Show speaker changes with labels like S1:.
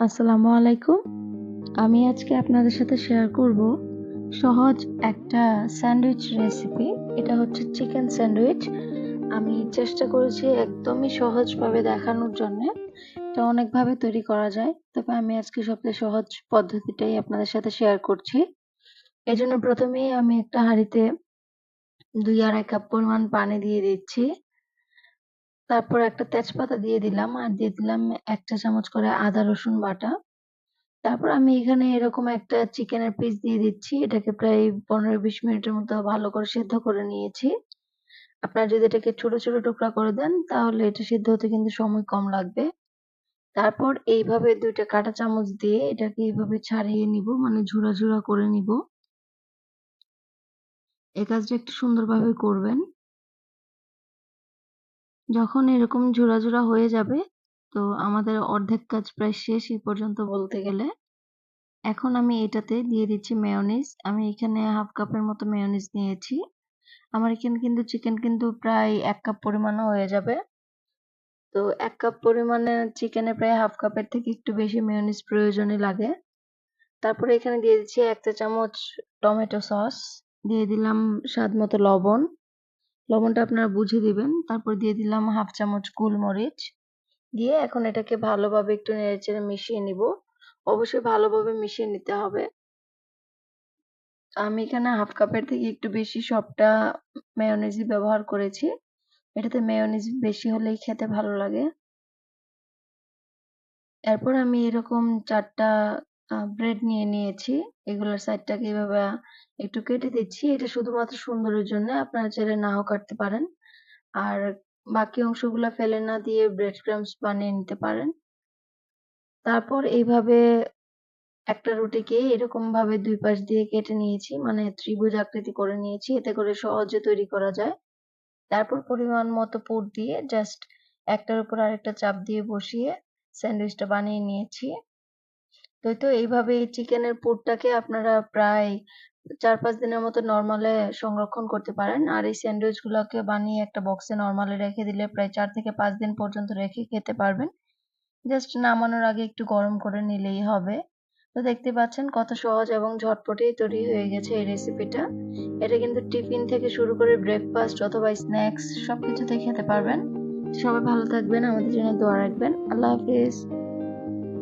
S1: আসসালামু আলাইকুম। আমি আজকে আপনাদের সাথে শেয়ার করব সহজ একটা স্যান্ডউইচ রেসিপি। এটা হচ্ছে চিকেন স্যান্ডউইচ। আমি চেষ্টা করেছি একদমই সহজভাবে দেখানোর জন্যে। এটা অনেকভাবে তৈরি করা যায়। তবে আমি আজকে সবচেয়ে সহজ পদ্ধতিটাই আপনাদের সাথে শেয়ার করছি। এজন্য প্রথমেই আমি একটা হাঁড়িতে ২ ২.৫ কাপ পরিমাণ পানি দিয়ে দিচ্ছি। তারপর একটা তেজপাতা দিয়ে দিলাম আর দিয়ে দিলাম ১ চা চামচ করে আদা রসুন বাটা। তারপর আমি এখানে এরকম একটা চিকেনের পিস দিয়ে দিচ্ছি। এটাকে প্রায় ১৫-২০ মিনিটের মতো ভালো করে সেদ্ধ করে নিয়েছি। আপনারা যদি এটাকে ছোট, ছোট টুকরা করে দেন তাহলে এটা সেদ্ধ হতে কিন্তু সময় কম লাগবে। তারপর এইভাবে ২ টা কাঁটা চামচ দিয়ে এটাকে এভাবে ছাড়িয়ে নিব মানে ঝুরা, ঝুরা করে নিব। এই কাজটা একটু সুন্দরভাবে করবেন। যখন এরকম ঝুরা, ঝুরা হয়ে যাবে তো আমাদের অর্ধেক কাজ প্রায় শেষ এই পর্যন্ত বলতে গেলে। এখন আমি এটাতে দিয়ে দিচ্ছি মেয়োনিজ। আমি এখানে ১/২ কাপের মতো মেয়োনিজ নিয়েছি। আমার এখানে কিন্তু চিকেন কিন্তু প্রায় এক কাপ পরিমাণও হয়ে যাবে। তো এক কাপ পরিমাণে চিকেনে প্রায় ১/২ কাপের থেকে একটু বেশি মেয়োনিজ প্রয়োজনই লাগে। তারপরে এখানে দিয়ে দিচ্ছি ১ চা চামচ টমেটো সস, দিয়ে দিলাম স্বাদ মতো লবণ। লবণটা আপনারা বুঝে দিবেন। তারপর দিয়ে দিলাম ১/২ চামচ গোলমরিচ। দিয়ে এখন এটাকে ভালোভাবে একটু নেড়েচেড়ে মিশিয়ে নিব। অবশ্যই ভালোভাবে মিশিয়ে নিতে হবে। আমি এখানে ১/২ কাপের থেকে একটু বেশি সবটা মেয়োনিজই ব্যবহার করেছি। এটাতে মেয়োনিজ বেশি হলেই খেতে ভালো লাগে। এরপর আমি এরকম ৪ টা আ ব্রেড নিয়ে নিয়েছি। এগুলোর সাইডটাকে এভাবে একটু কেটে দিচ্ছি। এটা শুধুমাত্র সুন্দরের জন্য। আপনারা চাইলে নাও কাটতে পারেন। আর বাকি অংশগুলো ফেলে না দিয়ে ব্রেড ক্রাম্বস বানিয়ে নিতে পারেন। তারপর এইভাবে একটা রুটিকে এরকম ভাবে দুই পাশ দিয়ে কেটে নিয়েছি। মানে ত্রিভুজ আকৃতি করে নিয়েছি। এতে করে সহজে তৈরি করা যায়। তারপর পরিমাণ মতো পুর দিয়ে জাস্ট একটার উপর আরেকটা চাপ দিয়ে বসিয়ে স্যান্ডউইচটা বানিয়ে নিয়েছি। তো তো এইভাবে এই চিকেনের পুরটাকে আপনারা প্রায় ৪-৫ দিনের মতো নরমালে সংরক্ষণ করতে পারেন। আর এই স্যান্ডউইচ স্যান্ডউইচগুলোকে বানিয়ে একটা বক্সে নরমালে রেখে দিলে প্রায় চার থেকে পাঁচ দিন পর্যন্ত রেখে খেতে পারবেন। জাস্ট নামানোর আগে একটু গরম করে নিলেই হবে। তো দেখতে পাচ্ছেন কত সহজ এবং ঝটপটেই তৈরি হয়ে গেছে এই রেসিপিটা। এটা কিন্তু টিফিন থেকে শুরু করে ব্রেকফাস্ট অথবা স্ন্যাকস সবকিছুতেই খেতে পারবেন। সবাই ভালো থাকবেন, আমাদের জন্য দোয়া রাখবেন। আল্লাহ হাফেজ।